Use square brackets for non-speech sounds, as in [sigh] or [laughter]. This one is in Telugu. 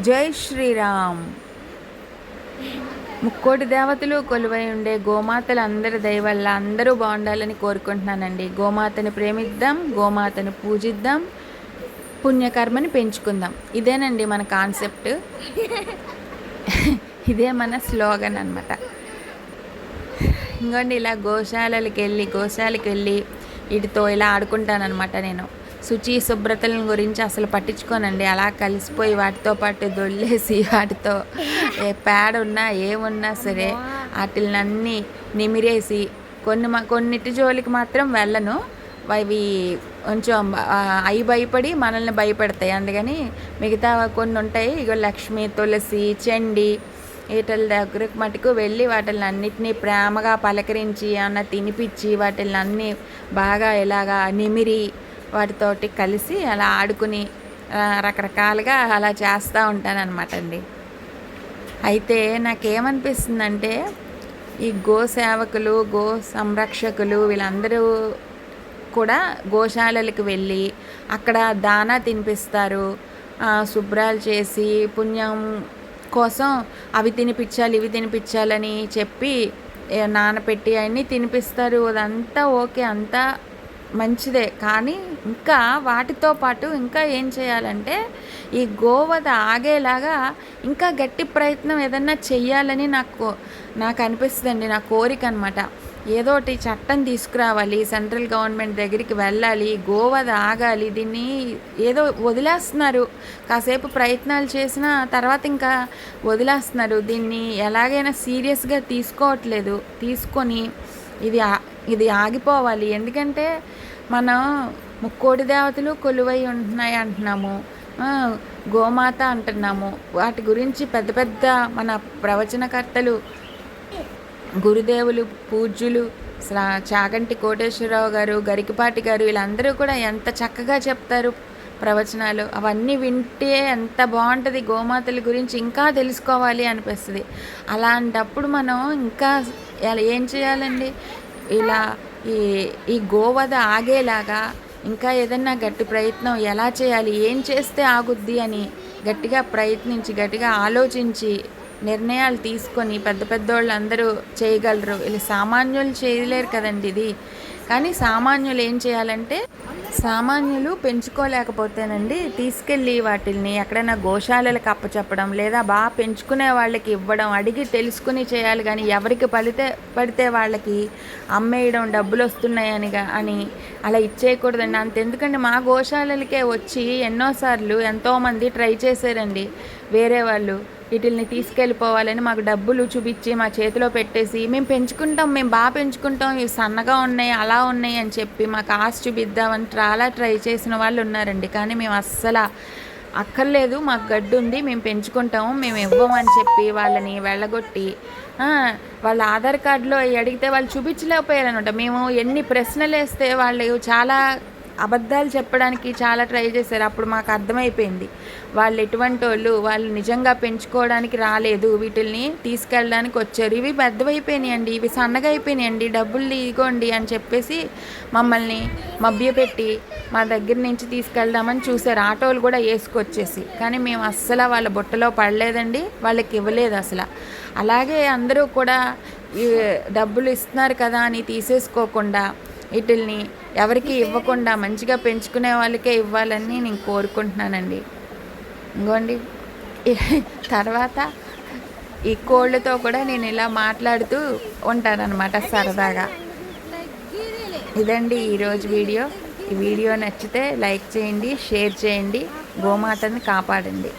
జై శ్రీరామ్. ముక్కోటి దేవతలు కొలువై ఉండే గోమాతలు అందరి దయవల్ల అందరూ బాగుండాలని కోరుకుంటున్నానండి. గోమాతని ప్రేమిద్దాం గోమాతని పూజిద్దాం పుణ్యకర్మని పెంచుకుందాం. ఇదేనండి మన కాన్సెప్ట్. [laughs] ఇదే మన స్లోగన్ అనమాట ఇంకోండి ఇలా గోశాలకి వెళ్ళి గోశాలకి వెళ్ళి వీటితో ఇలా ఆడుకుంటానమాట నేను. శుచి శుభ్రతల గురించి అసలు పట్టించుకోనండి. అలా కలిసిపోయి వాటితో పాటు దొల్లేసి వాటితో ఏ పేడ ఉన్నా ఏమున్నా సరే వాటిని అన్నీ నిమిరేసి కొన్ని మా కొన్నిటి జోలికి మాత్రం వెళ్ళను. అవి కొంచెం అవి భయపడి మనల్ని భయపెడతాయి. అందుకని మిగతా కొన్ని ఉంటాయి. ఇక లక్ష్మి తులసి చండి వీటిల దగ్గరకు మటుకు వెళ్ళి వాటిని అన్నిటినీ ప్రేమగా పలకరించి ఏమన్నా తినిపించి వాటిని అన్నీ బాగా ఇలాగా నిమిరి వాటితోటి కలిసి అలా ఆడుకుని రకరకాలుగా అలా చేస్తూ ఉంటానన్నమాట అండి అయితే నాకేమనిపిస్తుందంటే ఈ గో సేవకులు గో సంరక్షకులు వీళ్ళందరూ కూడా గోశాలలకు వెళ్ళి అక్కడ దానా తినిపిస్తారు. శుభ్రాలు చేసి పుణ్యం కోసం అవి తినిపించాలి ఇవి తినిపించాలని చెప్పి నానపెట్టి అవన్నీ తినిపిస్తారు. అదంతా ఓకే అంతా మంచిదే. కానీ ఇంకా వాటితో పాటు ఇంకా ఏం చేయాలంటే ఈ గోవద ఆగేలాగా ఇంకా గట్టి ప్రయత్నం ఏదన్నా చెయ్యాలని నాకు నాకు అనిపిస్తుందండి నా కోరిక అనమాట ఏదో ఒకటి చట్టం తీసుకురావాలి సెంట్రల్ గవర్నమెంట్ దగ్గరికి వెళ్ళాలి గోవద ఆగాలి దీన్ని ఏదో వదిలేస్తున్నారు. కాసేపు ప్రయత్నాలు చేసిన తర్వాత ఇంకా వదిలేస్తున్నారు. దీన్ని ఎలాగైనా సీరియస్గా తీసుకోవట్లేదు తీసుకొని ఇది ఇది ఆగిపోవాలి. ఎందుకంటే మనం ముక్కోడి దేవతలు కొలువై ఉంటున్నాయి అంటున్నాము. గోమాత అంటున్నాము. వాటి గురించి పెద్ద పెద్ద మన ప్రవచనకర్తలు గురుదేవులు పూజ్యులు చాగంటి కోటేశ్వరరావు గారు గరికపాటి గారు వీళ్ళందరూ కూడా ఎంత చక్కగా చెప్తారు ప్రవచనాలు. అవన్నీ వింటే ఎంత బాగుంటుంది గోమాతల గురించి ఇంకా తెలుసుకోవాలి అనిపిస్తుంది. అలాంటప్పుడు మనం ఇంకా ఏం చేయాలండి? ఇలా ఈ ఈ గోవధ ఆగేలాగా ఇంకా ఏదన్నా గట్టి ప్రయత్నం ఎలా చేయాలి ఏం చేస్తే ఆగుద్ది అని గట్టిగా ప్రయత్నించి గట్టిగా ఆలోచించి నిర్ణయాలు తీసుకొని పెద్ద పెద్దోళ్ళు అందరూ చేయగలరు. వీళ్ళు సామాన్యులు చేయలేరు కదండి ఇది. కానీ సామాన్యులు ఏం చేయాలంటే సామాన్యులు పెంచుకోలేకపోతేనండి తీసుకెళ్ళి వాటిల్ని ఎక్కడైనా గోశాలలకు అప్పచెప్పడం లేదా బాగా పెంచుకునే వాళ్ళకి ఇవ్వడం అడిగి తెలుసుకుని చేయాలి కానీ ఎవరికి పడితే పడితే వాళ్ళకి అమ్మేయడం డబ్బులు వస్తున్నాయని అని అలా ఇచ్చేయకూడదండి. అంతెందుకండి మా గోశాలలకే వచ్చి ఎన్నోసార్లు ఎంతోమంది ట్రై చేశారండి. వేరే వాళ్ళు వీటిల్ని తీసుకెళ్ళిపోవాలని మాకు డబ్బులు చూపించి మా చేతిలో పెట్టేసి మేము పెంచుకుంటాం మేము బాగా పెంచుకుంటాం ఇవి సన్నగా ఉన్నాయి అలా ఉన్నాయి అని చెప్పి మాకు ఆశ చూపిద్దామని చాలా ట్రై చేసిన వాళ్ళు ఉన్నారండి. కానీ మేము అస్సలు అక్కర్లేదు మాకు గడ్డి ఉంది మేము పెంచుకుంటాము మేము ఇవ్వమని చెప్పి వాళ్ళని వెళ్ళగొట్టి వాళ్ళ ఆధార్ కార్డులో అడిగితే వాళ్ళు చూపించలేకపోయారు అనమాట మేము ఎన్ని ప్రశ్నలు వేస్తే వాళ్ళు చాలా అబద్ధాలు చెప్పడానికి చాలా ట్రై చేశారు. అప్పుడు మాకు అర్థమైపోయింది. వాళ్ళు ఎటువంటి వాళ్ళు వాళ్ళు నిజంగా పెంచుకోవడానికి రాలేదు. వీటిల్ని తీసుకెళ్ళడానికి వచ్చారు. ఇవి పెద్దవైపోయినాయండి. ఇవి సన్నగా అయిపోయినాయండి డబ్బులు ఇగోండి అని చెప్పేసి మమ్మల్ని మభ్యపెట్టి మా దగ్గర నుంచి తీసుకెళ్దామని చూశారు. ఆటోలు కూడా వేసుకొచ్చేసి. కానీ మేము అస్సలు వాళ్ళ బుట్టలో పడలేదండి. వాళ్ళకి ఇవ్వలేదు అసలు. అలాగే అందరూ కూడా డబ్బులు ఇస్తున్నారు కదా అని తీసేసుకోకుండా వీటిల్ని ఎవరికి ఇవ్వకుండా మంచిగా పెంచుకునే వాళ్ళకే ఇవ్వాలని నేను కోరుకుంటున్నానండి. ఇంకోండి తర్వాత ఈ కోళ్ళతో కూడా నేను ఇలా మాట్లాడుతూ ఉంటానన్నమాట సరదాగా. ఇదండి ఈరోజు వీడియో. ఈ వీడియో నచ్చితే లైక్ చేయండి షేర్ చేయండి గోమాతని కాపాడండి.